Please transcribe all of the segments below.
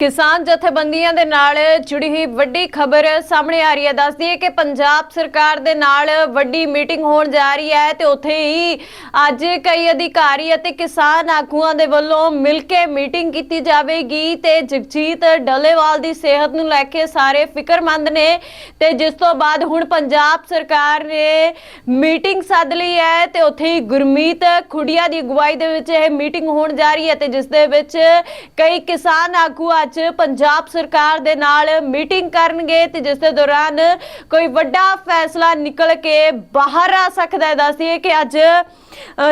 ਕਿਸਾਨ ਜਥੇਬੰਦੀਆਂ ਦੇ ਨਾਲ ਜੁੜੀ ਹੋਈ ਵੱਡੀ ਖਬਰ ਸਾਹਮਣੇ ਆ ਰਹੀ ਹੈ। ਦੱਸਦੀ ਹੈ ਕਿ ਪੰਜਾਬ ਸਰਕਾਰ ਦੇ ਨਾਲ ਵੱਡੀ ਮੀਟਿੰਗ ਹੋਣ ਜਾ ਰਹੀ ਹੈ ਤੇ ਉੱਥੇ ਹੀ ਅੱਜ ਕਈ ਅਧਿਕਾਰੀ ਅਤੇ ਕਿਸਾਨ ਆਗੂਆਂ ਦੇ ਵੱਲੋਂ ਮਿਲ ਕੇ ਮੀਟਿੰਗ ਕੀਤੀ ਜਾਵੇਗੀ ਤੇ ਜਗਜੀਤ ਡੱਲੇਵਾਲ ਦੀ ਸਿਹਤ ਨੂੰ ਲੈ ਕੇ ਸਾਰੇ ਫਿਕਰਮੰਦ ਨੇ ਤੇ ਜਿਸ ਤੋਂ ਬਾਅਦ ਹੁਣ ਪੰਜਾਬ ਸਰਕਾਰ ਨੇ ਮੀਟਿੰਗ ਸੱਦ ਲਈ ਹੈ ਤੇ ਉੱਥੇ ਹੀ ਗੁਰਮੀਤ ਖੁੜੀਆ ਦੀ ਅਗਵਾਈ ਦੇ ਵਿੱਚ ਇਹ ਮੀਟਿੰਗ ਹੋਣ ਜਾ ਰਹੀ ਹੈ ਤੇ ਜਿਸ ਦੇ ਵਿੱਚ ਕਈ ਕਿਸਾਨ ਆਗੂ ਅੱਜ ਪੰਜਾਬ ਸਰਕਾਰ ਦੇ ਨਾਲ ਮੀਟਿੰਗ ਕਰਨਗੇ ਤੇ ਜਿਸ ਦੇ ਦੌਰਾਨ ਕੋਈ ਵੱਡਾ ਫੈਸਲਾ ਨਿਕਲ ਕੇ ਬਾਹਰ ਆ ਸਕਦਾ ਹੈ। ਦੱਸਦੀਏ ਕਿ ਅੱਜ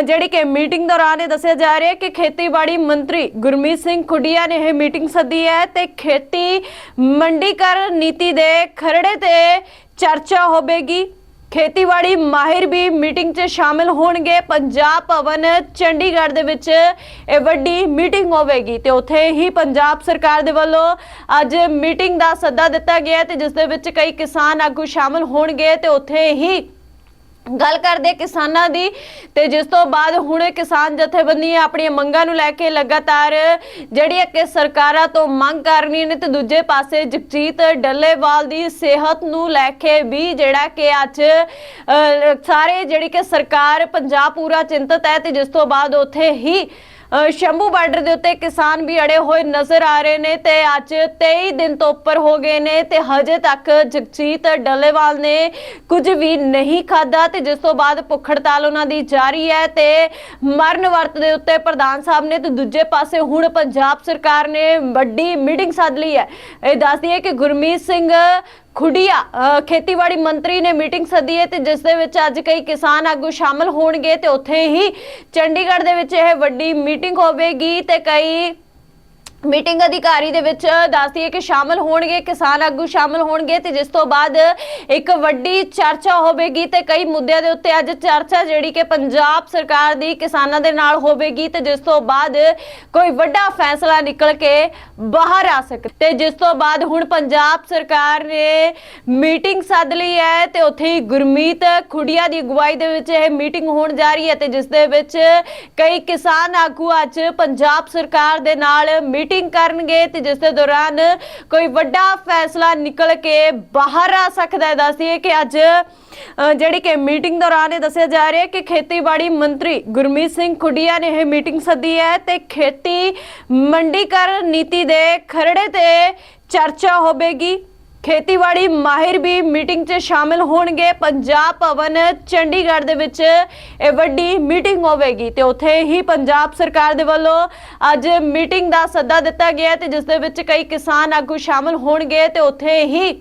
ਜਿਹੜੀ ਕਿ ਮੀਟਿੰਗ ਦੌਰਾਨ ਇਹ ਦੱਸਿਆ ਜਾ ਰਿਹਾ ਹੈ ਕਿ ਖੇਤੀਬਾੜੀ ਮੰਤਰੀ ਗੁਰਮੀਤ ਸਿੰਘ ਖੁੱਡੀਆ ਨੇ ਇਹ ਮੀਟਿੰਗ ਸੱਦੀ ਹੈ ਤੇ ਖੇਤੀ ਮੰਡੀਕਰਨ ਨੀਤੀ ਦੇ ਖਰੜੇ ਤੇ ਚਰਚਾ ਹੋਵੇਗੀ। ਖੇਤੀਬਾੜੀ ਮਾਹਿਰ ਵੀ ਮੀਟਿੰਗ 'ਚ ਸ਼ਾਮਿਲ ਹੋਣਗੇ। ਪੰਜਾਬ ਭਵਨ ਚੰਡੀਗੜ੍ਹ ਦੇ ਵਿੱਚ ਇਹ ਵੱਡੀ ਮੀਟਿੰਗ ਹੋਵੇਗੀ ਤੇ ਉੱਥੇ ਹੀ ਪੰਜਾਬ ਸਰਕਾਰ ਦੇ ਵੱਲੋਂ ਅੱਜ ਮੀਟਿੰਗ ਦਾ ਸੱਦਾ ਦਿੱਤਾ ਗਿਆ ਹੈ ਤੇ ਜਿਸ ਦੇ ਵਿੱਚ ਕਈ ਕਿਸਾਨ ਆਗੂ ਸ਼ਾਮਿਲ ਹੋਣਗੇ ਤੇ ਉੱਥੇ ਹੀ ਗੱਲ ਕਰਦੇ ਕਿਸਾਨਾਂ ਦੀ ਤੇ ਜਿਸ ਤੋਂ ਬਾਅਦ ਹੁਣ ਕਿਸਾਨ ਜਥੇਬੰਦੀਆਂ ਆਪਣੀਆਂ ਮੰਗਾਂ ਨੂੰ ਲੈ ਕੇ ਲਗਾਤਾਰ ਜਿਹੜੀਆਂ ਕਿ ਸਰਕਾਰਾਂ ਤੋਂ ਮੰਗ ਕਰ ਰਹੀਆਂ ਨੇ ਤੇ ਦੂਜੇ ਪਾਸੇ ਜਗਜੀਤ ਡੱਲੇਵਾਲ ਦੀ ਸਿਹਤ ਨੂੰ ਲੈ ਕੇ ਵੀ ਜਿਹੜਾ ਕਿ ਅੱਜ ਸਾਰੇ ਜਿਹੜੀ ਕਿ ਸਰਕਾਰ ਪੰਜਾਬ ਪੂਰਾ ਚਿੰਤਤ ਹੈ ਤੇ ਜਿਸ ਤੋਂ ਬਾਅਦ ਉੱਥੇ ਹੀ ਸ਼ੰਭੂ ਬਾਰਡਰ ਦੇ ਉੱਤੇ ਕਿਸਾਨ ਵੀ ਅੜੇ ਹੋਏ ਨਜ਼ਰ ਆ ਰਹੇ ਨੇ ਤੇ ਅੱਜ 23 ਦਿਨ ਤੋਂ ਉੱਪਰ ਹੋ ਗਏ ਨੇ ਤੇ ਹਜੇ ਤੱਕ ਜਗਜੀਤ ਡੱਲੇਵਾਲ ਨੇ ਕੁਝ ਵੀ ਨਹੀਂ ਖਾਦਾ ਤੇ ਜਿਸ ਤੋਂ ਬਾਅਦ ਭੁੱਖ ਹੜਤਾਲ ਉਹਨਾਂ ਦੀ ਜਾਰੀ ਹੈ ਤੇ ਮਰਨ ਵਰਤ ਦੇ ਉੱਤੇ ਪ੍ਰਧਾਨ ਸਾਹਿਬ ਨੇ ਤੇ ਦੂਜੇ ਪਾਸੇ ਹੁਣ ਪੰਜਾਬ ਸਰਕਾਰ ਨੇ ਵੱਡੀ ਮੀਟਿੰਗ ਸੱਦ ਲਈ ਹੈ। ਇਹ ਦੱਸਦੀ ਹੈ ਕਿ ਗੁਰਮੀਤ ਸਿੰਘ ਖੁੱਡੀਆ ਖੇਤੀਬਾੜੀ ਮੰਤਰੀ ਨੇ ਮੀਟਿੰਗ ਸੱਦੀ ਹੈ ਤੇ ਜਿਸ ਦੇ ਵਿੱਚ ਅੱਜ ਕਈ ਕਿਸਾਨ ਆਗੂ ਸ਼ਾਮਲ ਹੋਣਗੇ ਤੇ ਉੱਥੇ ਹੀ ਚੰਡੀਗੜ੍ਹ ਦੇ ਵਿੱਚ ਇਹ ਵੱਡੀ ਮੀਟਿੰਗ ਹੋਵੇਗੀ ਤੇ ਕਈ ਮੀਟਿੰਗ ਅਧਿਕਾਰੀ ਦੇ ਵਿੱਚ ਦੱਸਦੀ ਹੈ ਕਿ ਸ਼ਾਮਲ ਹੋਣਗੇ, ਕਿਸਾਨ ਆਗੂ ਸ਼ਾਮਲ ਹੋਣਗੇ ਤੇ ਜਿਸ ਤੋਂ ਬਾਅਦ ਇੱਕ ਵੱਡੀ ਚਰਚਾ ਹੋਵੇਗੀ ਤੇ ਕਈ ਮੁੱਦਿਆਂ ਦੇ ਉੱਤੇ ਅੱਜ ਚਰਚਾ ਜਿਹੜੀ ਕਿ ਪੰਜਾਬ ਸਰਕਾਰ ਦੀ ਕਿਸਾਨਾਂ ਦੇ ਨਾਲ ਹੋਵੇਗੀ ਤੇ ਜਿਸ ਤੋਂ ਬਾਅਦ ਕੋਈ ਵੱਡਾ ਫੈਸਲਾ ਨਿਕਲ ਕੇ ਬਾਹਰ ਆ ਸਕੇ। ਤੇ ਜਿਸ ਤੋਂ ਬਾਅਦ ਹੁਣ ਪੰਜਾਬ ਸਰਕਾਰ ਨੇ ਮੀਟਿੰਗ ਸੱਦ ਲਈ ਹੈ ਤੇ ਉੱਥੇ ਹੀ ਗੁਰਮੀਤ ਖੁੜੀਆ ਦੀ ਅਗਵਾਈ ਦੇ ਵਿੱਚ ਇਹ ਮੀਟਿੰਗ ਹੋਣ ਜਾ ਰਹੀ ਹੈ ਤੇ ਜਿਸ ਦੇ ਵਿੱਚ ਕਈ ਕਿਸਾਨ ਆਗੂ ਅੱਜ ਪੰਜਾਬ ਸਰਕਾਰ ਦੇ ਨਾਲ ਮੀਟਿੰਗ ਕਰਨਗੇ ਤੇ ਜਿਸ ਦੇ ਦੌਰਾਨ ਕੋਈ ਵੱਡਾ ਫੈਸਲਾ ਨਿਕਲ ਕੇ ਬਾਹਰ ਆ ਸਕਦਾ ਹੈ। ਦੱਸਦੀਏ ਕਿ ਅੱਜ ਜਿਹੜੀ ਕਿ ਮੀਟਿੰਗ ਦੌਰਾਨ ਇਹ ਦੱਸਿਆ ਜਾ ਰਿਹਾ ਹੈ ਕਿ ਖੇਤੀਬਾੜੀ ਮੰਤਰੀ ਗੁਰਮੀਤ ਸਿੰਘ ਖੁੱਡੀਆ ਨੇ ਇਹ ਮੀਟਿੰਗ ਸੱਦੀ ਹੈ ਤੇ ਖੇਤੀ ਮੰਡੀਕਰਨ ਨੀਤੀ ਦੇ ਖਰੜੇ ਤੇ ਚਰਚਾ ਹੋਵੇਗੀ। ਖੇਤੀਬਾੜੀ ਮਾਹਿਰ ਵੀ ਮੀਟਿੰਗ 'ਚ ਸ਼ਾਮਿਲ ਹੋਣਗੇ। ਪੰਜਾਬ ਭਵਨ ਚੰਡੀਗੜ੍ਹ ਦੇ ਵਿੱਚ ਇਹ ਵੱਡੀ ਮੀਟਿੰਗ ਹੋਵੇਗੀ ਤੇ ਉੱਥੇ ਹੀ ਪੰਜਾਬ ਸਰਕਾਰ ਦੇ ਵੱਲੋਂ ਅੱਜ ਮੀਟਿੰਗ ਦਾ ਸੱਦਾ ਦਿੱਤਾ ਗਿਆ ਹੈ ਤੇ ਜਿਸ ਦੇ ਵਿੱਚ ਕਈ ਕਿਸਾਨ ਆਗੂ ਸ਼ਾਮਿਲ ਹੋਣਗੇ ਤੇ ਉੱਥੇ ਹੀ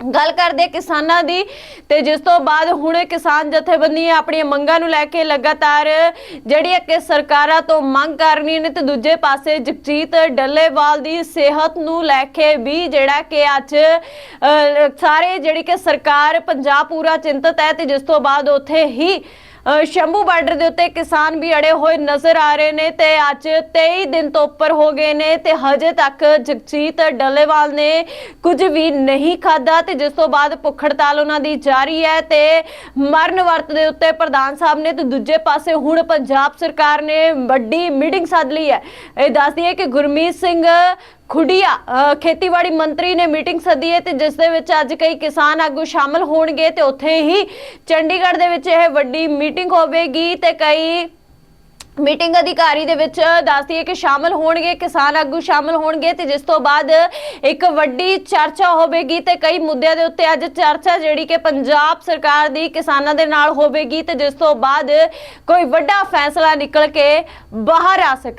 ਗੱਲ ਕਰਦੇ ਕਿਸਾਨਾਂ ਦੀ ਤੇ ਜਿਸ ਤੋਂ ਬਾਅਦ ਹੁਣ ਕਿਸਾਨ ਜਥੇਬੰਦੀਆਂ ਆਪਣੀਆਂ ਮੰਗਾਂ ਨੂੰ ਲੈ ਕੇ ਲਗਾਤਾਰ ਜਿਹੜੀ ਹੈ ਕਿ ਸਰਕਾਰਾਂ ਤੋਂ ਮੰਗ ਕਰ ਰਹੀਆਂ ਨੇ ਤੇ ਦੂਜੇ ਪਾਸੇ ਜਗਜੀਤ ਡੱਲੇਵਾਲ ਦੀ ਸਿਹਤ ਨੂੰ ਲੈ ਕੇ ਵੀ ਜਿਹੜਾ ਕਿ ਅੱਜ ਸਾਰੇ ਜਿਹੜੀ ਕਿ ਸਰਕਾਰ ਪੰਜਾਬ ਪੂਰਾ ਚਿੰਤਤ ਹੈ ਤੇ ਜਿਸ ਤੋਂ ਬਾਅਦ ਉੱਥੇ ਹੀ ਸ਼ੰਭੂ ਬਾਰਡਰ ਦੇ ਉੱਤੇ ਕਿਸਾਨ ਵੀ ਅੜੇ ਹੋਏ ਨਜ਼ਰ ਆ ਰਹੇ ਨੇ ਤੇ ਅੱਜ 23 ਦਿਨ ਤੋਂ ਉੱਪਰ ਹੋ ਗਏ ਨੇ ਤੇ ਹਜੇ ਤੱਕ ਜਗਜੀਤ ਡੱਲੇਵਾਲ ਨੇ ਕੁਝ ਵੀ ਨਹੀਂ ਖਾਦਾ ਤੇ ਜਿਸ ਤੋਂ ਬਾਅਦ ਭੁੱਖ ਹੜਤਾਲ ਉਹਨਾਂ ਦੀ ਜਾਰੀ ਹੈ ਤੇ ਮਰਨ ਵਰਤ ਦੇ ਉੱਤੇ ਪ੍ਰਧਾਨ ਸਾਹਿਬ ਨੇ ਤੇ ਦੂਜੇ ਪਾਸੇ ਹੁਣ ਪੰਜਾਬ ਸਰਕਾਰ ਨੇ ਵੱਡੀ ਮੀਟਿੰਗ ਸੱਦ ਲਈ ਹੈ। ਇਹ ਦੱਸਦੀ ਹੈ ਕਿ ਗੁਰਮੀਤ ਸਿੰਘ ਖੁੱਡੀਆ ਖੇਤੀਬਾੜੀ ਮੰਤਰੀ ਨੇ ਮੀਟਿੰਗ ਸੱਦੀ ਹੈ ਤੇ ਜਿਸ ਦੇ ਵਿੱਚ ਅੱਜ ਕਈ ਕਿਸਾਨ ਆਗੂ ਸ਼ਾਮਲ ਹੋਣਗੇ ਤੇ ਉੱਥੇ ਹੀ ਚੰਡੀਗੜ੍ਹ ਦੇ ਵਿੱਚ ਇਹ ਵੱਡੀ ਮੀਟਿੰਗ ਹੋਵੇਗੀ ਤੇ ਕਈ ਮੀਟਿੰਗ ਅਧਿਕਾਰੀ ਦੇ ਵਿੱਚ ਦੱਸਦੀ ਹੈ ਕਿ ਸ਼ਾਮਲ ਹੋਣਗੇ, ਕਿਸਾਨ ਆਗੂ ਸ਼ਾਮਲ ਹੋਣਗੇ ਤੇ ਜਿਸ ਤੋਂ ਬਾਅਦ ਇੱਕ ਵੱਡੀ ਚਰਚਾ ਹੋਵੇਗੀ ਤੇ ਕਈ ਮੁੱਦਿਆਂ ਦੇ ਉੱਤੇ ਅੱਜ ਚਰਚਾ ਜਿਹੜੀ ਕਿ ਪੰਜਾਬ ਸਰਕਾਰ ਦੀ ਕਿਸਾਨਾਂ ਦੇ ਨਾਲ ਹੋਵੇਗੀ ਤੇ ਜਿਸ ਤੋਂ ਬਾਅਦ ਕੋਈ ਵੱਡਾ ਫੈਸਲਾ ਨਿਕਲ ਕੇ ਬਾਹਰ ਆ ਸਕੇ।